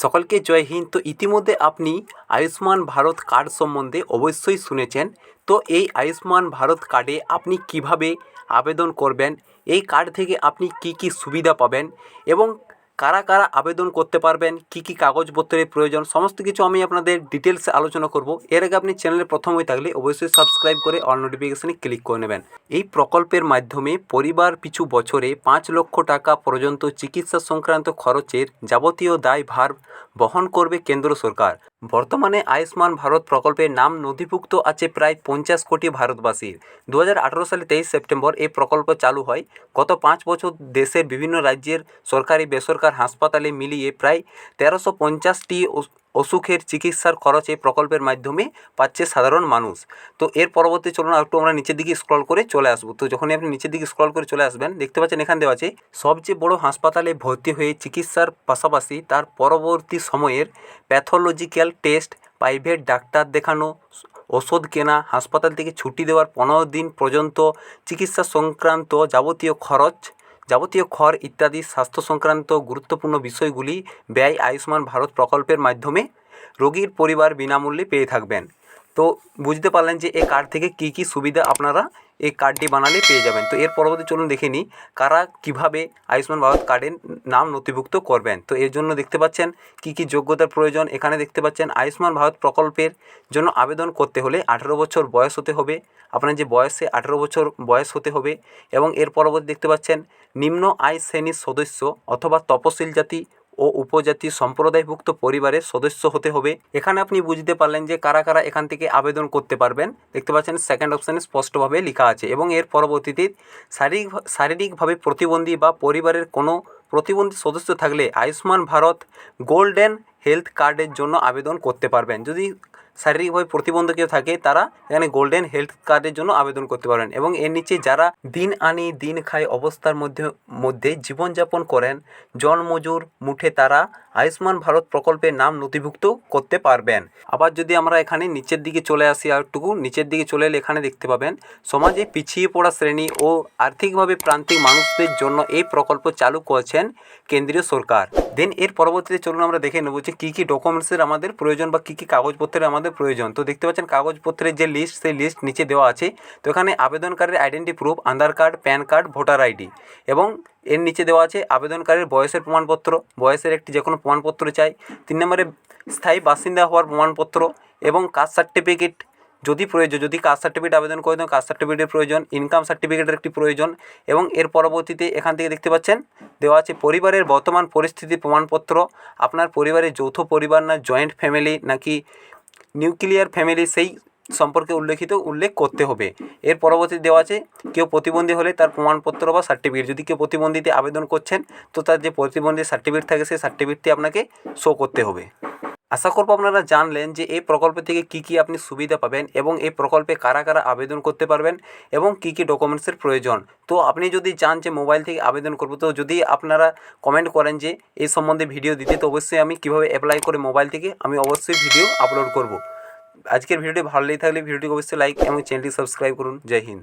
সকলকে জয় হিন্দ। তো ইতিমধ্যে আপনি আয়ুষ্মান ভারত কার্ড সম্বন্ধে অবশ্যই শুনেছেন। তো এই আয়ুষ্মান ভারত কার্ডে আপনি কীভাবে আবেদন করবেন? এই কার্ড থেকে আপনি কি কি সুবিধা পাবেন? এবং কারা কারা আবেদন করতে পারবেন, কি কি কাগজপত্রের প্রয়োজন, সমস্ত কিছু আমি আপনাদের ডিটেলসে আলোচনা করব। এর আগে আপনি চ্যানেলে প্রথম হয়ে থাকলে অবশ্যই সাবস্ক্রাইব করে অল নোটিফিকেশানে ক্লিক করে নেবেন। এই প্রকল্পের মাধ্যমে পরিবার পিছু বছরে পাঁচ লক্ষ টাকা পর্যন্ত চিকিৎসা সংক্রান্ত খরচের যাবতীয় দায় ভার বহন করবে কেন্দ্র সরকার। বর্তমানে আয়ুষ্মান ভারত প্রকল্পের নাম নথিভুক্ত আছে প্রায় পঞ্চাশ কোটি ভারতবাসীর। দু হাজার আঠারো সালে তেইশ সেপ্টেম্বর এই প্রকল্প চালু হয়। গত পাঁচ বছর দেশের বিভিন্ন রাজ্যের সরকারি বেসরকার হাসপাতালে মিলিয়ে প্রায় তেরোশো পঞ্চাশটি অসুখের চিকিৎসার খরচ এই প্রকল্পের মাধ্যমে পাচ্ছে সাধারণ মানুষ। তো এর পরবর্তী চলুন একটু আমরা নিচের দিকে স্ক্রল করে চলে আসব। তো যখনই আপনি নিচের দিকে স্ক্রল করে চলে আসবেন, দেখতে পাচ্ছেন এখান দেওয়া আছে, সবচেয়ে বড় হাসপাতালে ভর্তি হয়ে চিকিৎসার পাশাপাশি তার পরবর্তী সময়ের প্যাথোলজিক্যাল টেস্ট প্রাইভেট ডাক্তার দেখানো, ওষুধ কেনা, হাসপাতাল থেকে ছুটি দেওয়ার পনেরো দিন পর্যন্ত চিকিৎসা সংক্রান্ত যাবতীয় খরচ যাবতীয় খড় ইত্যাদি স্বাস্থ্য সংক্রান্ত গুরুত্বপূর্ণ বিষয়গুলি ব্যয় আয়ুষ্মান ভারত প্রকল্পের মাধ্যমে রোগীর পরিবার বিনামূল্যে পেয়ে থাকবেন। তো বুঝতে পারলেন যে এই কার্ড থেকে কী কী সুবিধা আপনারা এই কার্ডটি বানালে পেয়ে যাবেন। তো এর পরবর্তী চলুন দেখে নিই কারা কীভাবে আয়ুষ্মান ভারত কার্ডের নাম নথিভুক্ত করবেন। তো এর জন্য দেখতে পাচ্ছেন কী কী যোগ্যতার প্রয়োজন। এখানে দেখতে পাচ্ছেন আয়ুষ্মান ভারত প্রকল্পের জন্য আবেদন করতে হলে আঠেরো বছর বয়স হতে হবে। আপনার যে বয়সে আঠেরো বছর বয়স হতে হবে এবং এর পরবর্তী দেখতে পাচ্ছেন নিম্ন আয় শ্রেণির সদস্য অথবা তপশিল জাতি ও উপজাতি সম্প্রদায়ভুক্ত পরিবারের সদস্য হতে হবে। এখানে আপনি বুঝতে পারলেন যে কারা কারা এখান থেকে আবেদন করতে পারবেন। দেখতে পাচ্ছেন সেকেন্ড অপশানে স্পষ্টভাবে লেখা আছে এবং এর পরবর্তীতে শারীরিক শারীরিকভাবে প্রতিবন্ধী বা পরিবারের কোনো প্রতিবন্ধী সদস্য থাকলে আয়ুষ্মান ভারত গোল্ডেন হেলথ কার্ডের জন্য আবেদন করতে পারবেন। যদি শারীরিকভাবে প্রতিবন্ধকীয় থাকে, তারা এখানে গোল্ডেন হেলথ কার্ডের জন্য আবেদন করতে পারেন এবং এর নিচে যারা দিন আনি, দিন খায় অবস্থার মধ্যে মধ্যে জীবনযাপন করেন, জনমজুর মুঠে তারা আয়ুষ্মান ভারত প্রকল্পের নাম নথিভুক্ত করতে পারবেন। আবার যদি আমরা এখানে নিচের দিকে চলে আসি, আর একটুকু নিচের দিকে চলে এলে এখানে দেখতে পাবেন, সমাজে পিছিয়ে পড়া শ্রেণি ও আর্থিকভাবে প্রান্তিক মানুষদের জন্য এই প্রকল্প চালু করেছেন কেন্দ্রীয় সরকার। দেন এর পরবর্তীতে চলুন আমরা দেখে নেব যে কী কী ডকুমেন্টসের আমাদের প্রয়োজন বা কী কী কাগজপত্রের আমাদের প্রয়োজন। তো দেখতে পাচ্ছেন কাগজপত্রের যে লিস্ট সেই লিস্ট নিচে দেওয়া আছে। তো এখানে আবেদনকারীর identity proof Aadhaar card PAN card voter ID এবং এর নিচে দেওয়া আছে আবেদনকারীর বয়সের প্রমাণপত্র, বয়সের একটি যে কোনো প্রমাণপত্র চাই। তিন নম্বরে, স্থায়ী বাসিন্দা হওয়ার প্রমাণপত্র এবং কাস্ট সার্টিফিকেট। যদি প্রয়োজন, যদি কাস্ট সার্টিফিকেট আবেদন করে দেন, কাস্ট সার্টিফিকেটের প্রয়োজন, ইনকাম সার্টিফিকেটের একটি প্রয়োজন এবং এর পরবর্তীতে এখান থেকে দেখতে পাচ্ছেন, দেওয়া আছে পরিবারের বর্তমান পরিস্থিতির প্রমাণপত্র, আপনার পরিবারের যৌথ পরিবার না জয়েন্ট ফ্যামিলি নাকি নিউক্লিয়ার ফ্যামিলি সেই সম্পর্কে উল্লেখিত উল্লেখ করতে হবে। এর পরবর্তী দেওয়া আছে, কেউ প্রতিবন্ধী হলে তার প্রমাণপত্র বা সার্টিফিকেট যদি কেউ প্রতিবন্ধীতে আবেদন করছেন, তো তার যে প্রতিবন্ধী সার্টিফিকেট থাকে, সেই সার্টিফিকেটটি আপনাকে শো করতে হবে। আশা করব আপনারা জানলেন যে এই প্রকল্প থেকে কী কী আপনি সুবিধা পাবেন এবং এই প্রকল্পে কারা কারা আবেদন করতে পারবেন এবং কী কী ডকুমেন্টসের প্রয়োজন। তো আপনি যদি চান যে মোবাইল থেকে আবেদন করব, তো যদি আপনারা কমেন্ট করেন যে এই সম্বন্ধে ভিডিও দিতে, তো অবশ্যই আমি কীভাবে অ্যাপ্লাই করে মোবাইল থেকে, আমি অবশ্যই ভিডিও আপলোড করব। আজকের ভিডিওটি ভালো লেগে থাকলে ভিডিওটি অবশ্যই লাইক এবং চ্যানেলটি সাবস্ক্রাইব করুন। জয় হিন্দ।